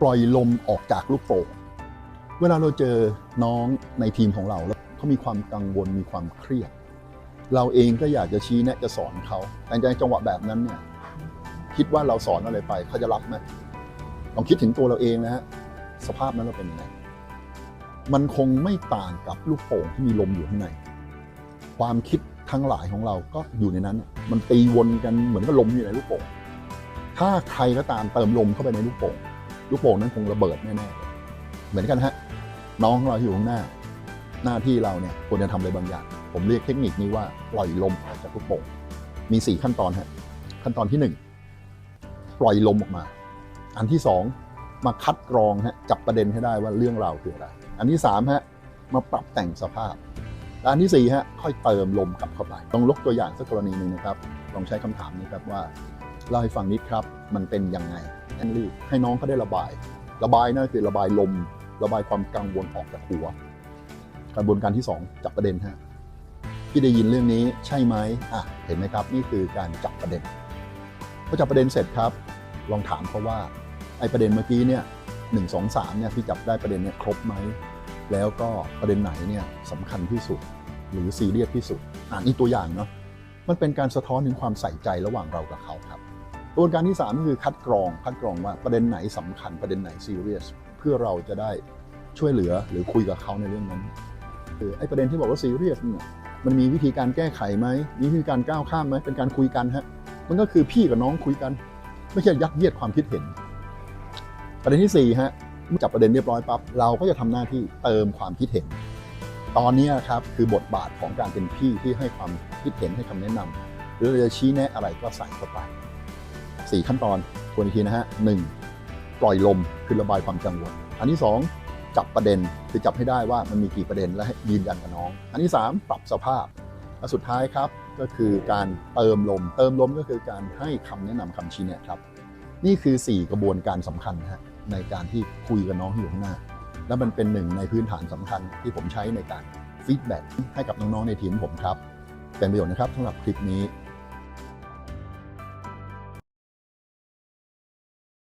ปล่อยลมออกจากลูกโป่งเวลาเราเจอน้องในทีมของเราแล้วเขามีความกังวลมีความเครียด เราเองก็อยากจะชี้แนะจะสอนเขาแต่ในจังหวะแบบนั้นเนี่ยคิดว่าเราสอนอะไรไปเขาจะรับไหมลองคิดถึงตัวเราเองนะฮะสภาพนั้นเราเป็นยังไงมันคงไม่ต่างกับลูกโป่งที่มีลมอยู่ข้างใน ความคิดทั้งหลายของเราก็อยู่ในนั้น มันตีวนกันเหมือนกับลมอยู่ในลูกโป่งถ้าใครก็ตามเติมลมเข้าไปในลูกโป่ง ลูกโป่งนั้นคงระเบิดแน่ๆเหมือนกันฮะน้องของเราอยู่ข้างหน้า หน้าที่เราเนี่ยควรจะทำอะไรบางอย่าง ผมเรียกเทคนิคนี้ว่าปล่อยลมออกจากลูกโป่งมี 4 ขั้นตอนฮะขั้นตอนที่ 1 ปล่อยลมออกมา อันที่ 2 มาคัดกรองฮะจับประเด็นให้ได้ว่าเรื่องราวคืออะไร อันที่3ฮะมาปรับแต่งสภาพและอันที่4ฮะค่อยเติมลมกลับเข้าไปต้องลกตัวอย่างสักกรณีหนึ่งนะครับลองใช้คำถามนี้ครับว่าเล่าให้ฟังนิดครับ มันเป็นยังไง แอนรีให้น้องเขาได้ระบาย ระบายนั่นคือระบายลม ระบายความกังวลออกจากหัวกระบวนการที่ 2 จับประเด็นฮะพี่ได้ยินเรื่องนี้ใช่ไหมอะเห็นไหมครับ นี่คือการจับประเด็นพอจับประเด็นเสร็จครับ ลองถามเขาว่าไอ้ประเด็นเมื่อกี้เนี่ยหนึ่งสองสามเนี่ยพี่จับได้ประเด็นเนี่ยครบไหมแล้วก็ประเด็นไหนเนี่ยสำคัญที่สุด หรือซีเรียสที่สุดอ่านี่ตัวอย่างเนาะมันเป็นการสะท้อนถึงความใส่ใจระหว่างเรากับเขาครับ กระบวนการที่3ก็คือคัดกรองคัดกรองว่าประเด็นไหนสำคัญประเด็นไหนซีเรียสเพื่อเราจะได้ช่วยเหลือหรือคุยกับเขาในเรื่องนั้นคือไอ้ประเด็นที่บอกว่าซีเรียสเนี่ยมันมีวิธีการแก้ไขไหมมีวิธีการก้าวข้ามไหมเป็นการคุยกันฮะมันก็คือพี่กับน้องคุยกัน ไม่ใช่ยัดเยียดความคิดเห็น ประเด็นที่สี่ฮะจับประเด็นเรียบร้อยปั๊บเราก็จะทำหน้าที่เติมความคิดเห็น ตอนนี้ครับคือบทบาทของการเป็นพี่ที่ให้ความคิดเห็นให้คำแนะนำหรือเราจะชี้แนะอะไรก็ใส่เข้าไป สี่ขั้นตอนทวนอีกทีนะฮะหนึ่งปล่อยลมคือระบายความกังวลอันที่สองจับประเด็นคือจับให้ได้ว่ามันมีกี่ประเด็นและยืนยันกับน้อง อันที่สามปรับสภาพและสุดท้ายครับก็คือการเติมลม เติมลมก็คือการให้คำแนะนำคำชี้แนะครับ นี่คือ 4 กระบวนการสำคัญฮะในการที่คุยกับน้องที่อยู่ข้างหน้า และมันเป็นหนึ่งในพื้นฐานสำคัญที่ผมใช้ในการฟีดแบ็กให้กับน้องๆในทีมผมครับ เป็นประโยชน์นะครับสำหรับคลิปนี้